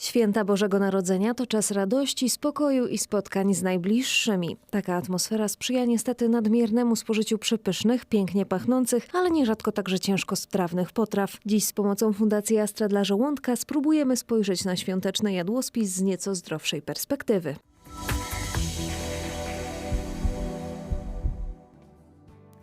Święta Bożego Narodzenia to czas radości, spokoju i spotkań z najbliższymi. Taka atmosfera sprzyja niestety nadmiernemu spożyciu przepysznych, pięknie pachnących, ale nierzadko także ciężko sprawnych potraw. Dziś z pomocą Fundacji Astra dla Żołądka spróbujemy spojrzeć na świąteczny jadłospis z nieco zdrowszej perspektywy.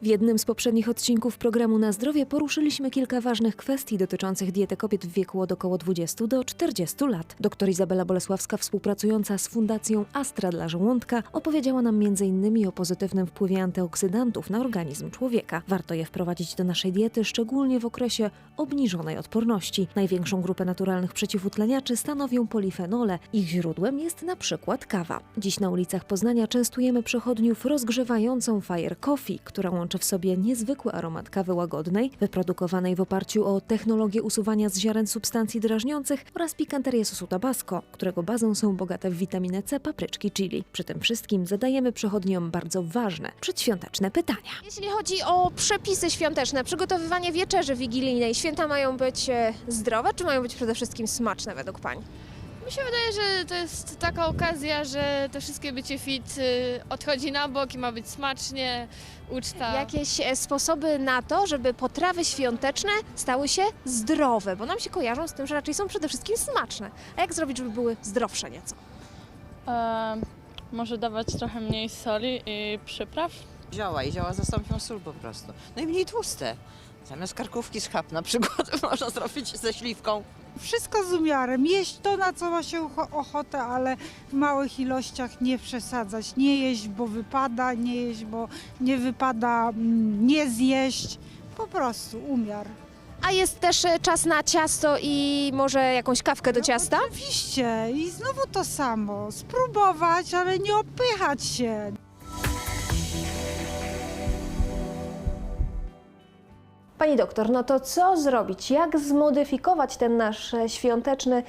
W jednym z poprzednich odcinków programu Na Zdrowie poruszyliśmy kilka ważnych kwestii dotyczących diety kobiet w wieku od około 20 do 40 lat. Doktor Izabela Bolesławska, współpracująca z Fundacją Astra dla Żołądka, opowiedziała nam m.in. o pozytywnym wpływie antyoksydantów na organizm człowieka. Warto je wprowadzić do naszej diety, szczególnie w okresie obniżonej odporności. Największą grupę naturalnych przeciwutleniaczy stanowią polifenole. Ich źródłem jest na przykład kawa. Dziś na ulicach Poznania częstujemy przechodniów rozgrzewającą Fire Coffee, która łączy w sobie niezwykły aromat kawy łagodnej, wyprodukowanej w oparciu o technologię usuwania z ziaren substancji drażniących oraz pikanterię sosu tabasco, którego bazą są bogate w witaminę C papryczki chili. Przy tym wszystkim zadajemy przechodniom bardzo ważne, przedświąteczne pytania. Jeśli chodzi o przepisy świąteczne, przygotowywanie wieczerzy wigilijnej, święta mają być e, zdrowe, czy mają być przede wszystkim smaczne według Pań? Mi się wydaje, że to jest taka okazja, że to wszystkie bycie fit y, odchodzi na bok i ma być smacznie, uczta. Jakieś e, sposoby na to, żeby potrawy świąteczne stały się zdrowe, bo nam się kojarzą z tym, że raczej są przede wszystkim smaczne. A jak zrobić, żeby były zdrowsze nieco? E, może dawać trochę mniej soli i przypraw. Zioła i zioła zastąpią sól po prostu. No i mniej tłuste. Zamiast karkówki schab na przykład można zrobić ze śliwką. Wszystko z umiarem. Jeść to, na co ma się ocho- ochotę, ale w małych ilościach nie przesadzać. Nie jeść, bo wypada, nie jeść, bo nie wypada, mm, nie zjeść. Po prostu umiar. A jest też e, czas na ciasto i może jakąś kawkę do ciasta? Oczywiście. I znowu to samo. Spróbować, ale nie opychać się. Pani doktor, no to co zrobić? Jak zmodyfikować ten nasz świąteczny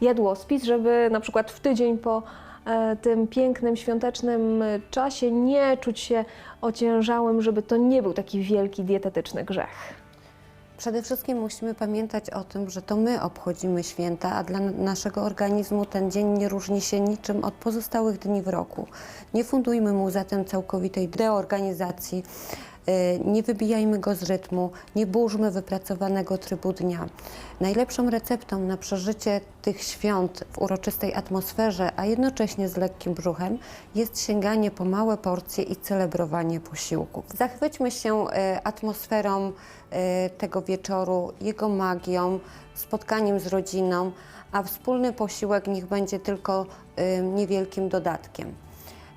jadłospis, żeby na przykład w tydzień po e, tym pięknym świątecznym czasie nie czuć się ociężałym, żeby to nie był taki wielki dietetyczny grzech? Przede wszystkim musimy pamiętać o tym, że to my obchodzimy święta, a dla naszego organizmu ten dzień nie różni się niczym od pozostałych dni w roku. Nie fundujmy mu zatem całkowitej deorganizacji, nie wybijajmy go z rytmu, nie burzmy wypracowanego trybu dnia. Najlepszą receptą na przeżycie tych świąt w uroczystej atmosferze, a jednocześnie z lekkim brzuchem, jest sięganie po małe porcje i celebrowanie posiłków. Zachwyćmy się y, atmosferą y, tego wieczoru, jego magią, spotkaniem z rodziną, a wspólny posiłek niech będzie tylko niewielkim dodatkiem.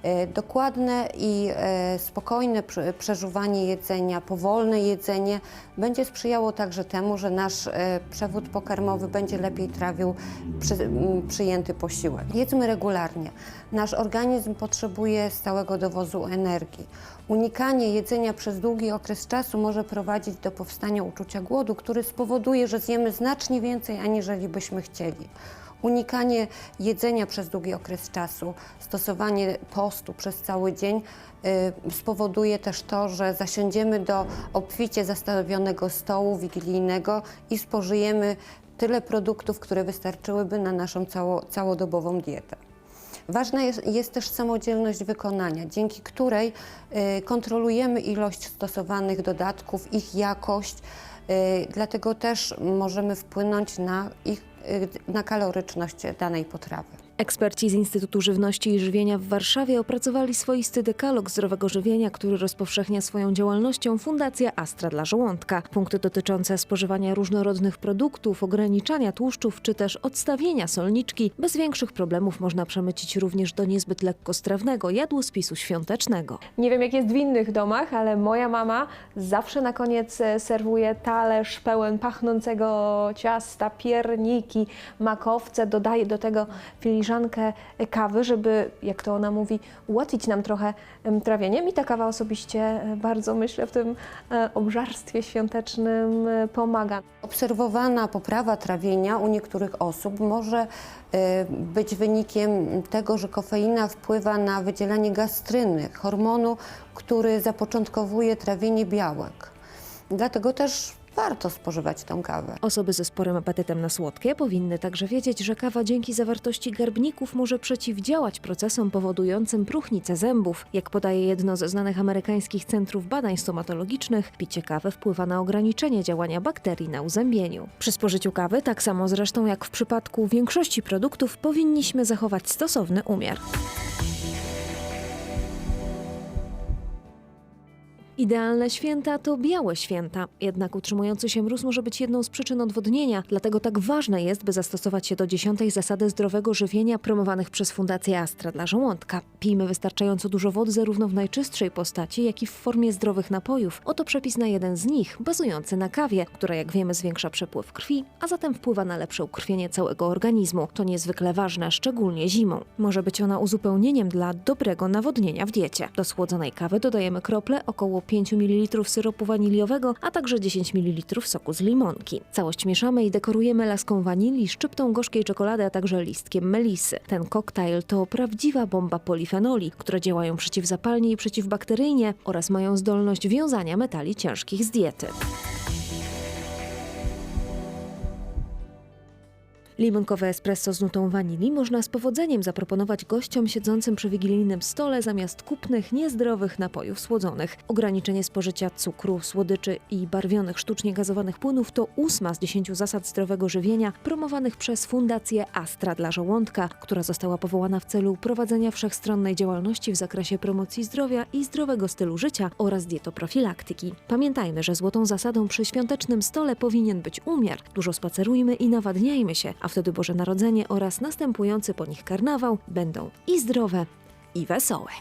E, Dokładne i e, spokojne prze- przeżuwanie jedzenia, powolne jedzenie będzie sprzyjało także temu, że nasz e, przewód pokarmowy będzie lepiej trawił przy, przyjęty posiłek. Jedzmy regularnie. Nasz organizm potrzebuje stałego dowozu energii. Unikanie jedzenia przez długi okres czasu może prowadzić do powstania uczucia głodu, który spowoduje, że zjemy znacznie więcej, aniżeli byśmy chcieli. Unikanie jedzenia przez długi okres czasu, stosowanie postu przez cały dzień y, spowoduje też to, że zasiądziemy do obficie zastawionego stołu wigilijnego i spożyjemy tyle produktów, które wystarczyłyby na naszą cało, całodobową dietę. Ważna jest, jest też samodzielność wykonania, dzięki której y, kontrolujemy ilość stosowanych dodatków, ich jakość, y, dlatego też możemy wpłynąć na, ich, na kaloryczność danej potrawy. Eksperci z Instytutu Żywności i Żywienia w Warszawie opracowali swoisty dekalog zdrowego żywienia, który rozpowszechnia swoją działalnością Fundacja Astra dla Żołądka. Punkty dotyczące spożywania różnorodnych produktów, ograniczania tłuszczów czy też odstawienia solniczki bez większych problemów można przemycić również do niezbyt lekkostrawnego jadłospisu świątecznego. Nie wiem jak jest w innych domach, ale moja mama zawsze na koniec e, serwuje talerz pełen pachnącego ciasta, pierniki, makowce, dodaje do tego filiżankę kawy, żeby, jak to ona mówi, ułatwić nam trochę trawienie. Mi ta kawa osobiście e, bardzo, myślę, w tym e, obżarstwie świątecznym e, pomaga. Obserwowana poprawa trawienia u niektórych osób może być wynikiem tego, że kofeina wpływa na wydzielanie gastryny, hormonu, który zapoczątkowuje trawienie białek. Dlatego też warto spożywać tą kawę. Osoby ze sporym apetytem na słodkie powinny także wiedzieć, że kawa dzięki zawartości garbników może przeciwdziałać procesom powodującym próchnicę zębów. Jak podaje jedno ze znanych amerykańskich centrów badań stomatologicznych, picie kawy wpływa na ograniczenie działania bakterii na uzębieniu. Przy spożyciu kawy, tak samo zresztą jak w przypadku większości produktów, powinniśmy zachować stosowny umiar. Idealne święta to białe święta, jednak utrzymujący się mróz może być jedną z przyczyn odwodnienia, dlatego tak ważne jest, by zastosować się do dziesiątej zasady zdrowego żywienia promowanych przez Fundację Astra dla żołądka. Pijmy wystarczająco dużo wody zarówno w najczystszej postaci, jak i w formie zdrowych napojów. Oto przepis na jeden z nich, bazujący na kawie, która jak wiemy zwiększa przepływ krwi, a zatem wpływa na lepsze ukrwienie całego organizmu. To niezwykle ważne, szczególnie zimą. Może być ona uzupełnieniem dla dobrego nawodnienia w diecie. Do schłodzonej kawy dodajemy krople około 5 ml syropu waniliowego, a także 10 ml soku z limonki. Całość mieszamy i dekorujemy laską wanilii, szczyptą gorzkiej czekolady, a także listkiem melisy. Ten koktajl to prawdziwa bomba polifenoli, które działają przeciwzapalnie i przeciwbakteryjnie oraz mają zdolność wiązania metali ciężkich z diety. Limonkowe espresso z nutą wanilii można z powodzeniem zaproponować gościom siedzącym przy wigilijnym stole zamiast kupnych, niezdrowych napojów słodzonych. Ograniczenie spożycia cukru, słodyczy i barwionych, sztucznie gazowanych płynów to ósma z dziesięciu zasad zdrowego żywienia promowanych przez Fundację Astra dla żołądka, która została powołana w celu prowadzenia wszechstronnej działalności w zakresie promocji zdrowia i zdrowego stylu życia oraz dietoprofilaktyki. Pamiętajmy, że złotą zasadą przy świątecznym stole powinien być umiar. Dużo spacerujmy i nawadniajmy się, a wtedy Boże Narodzenie oraz następujący po nich karnawał będą i zdrowe, i wesołe.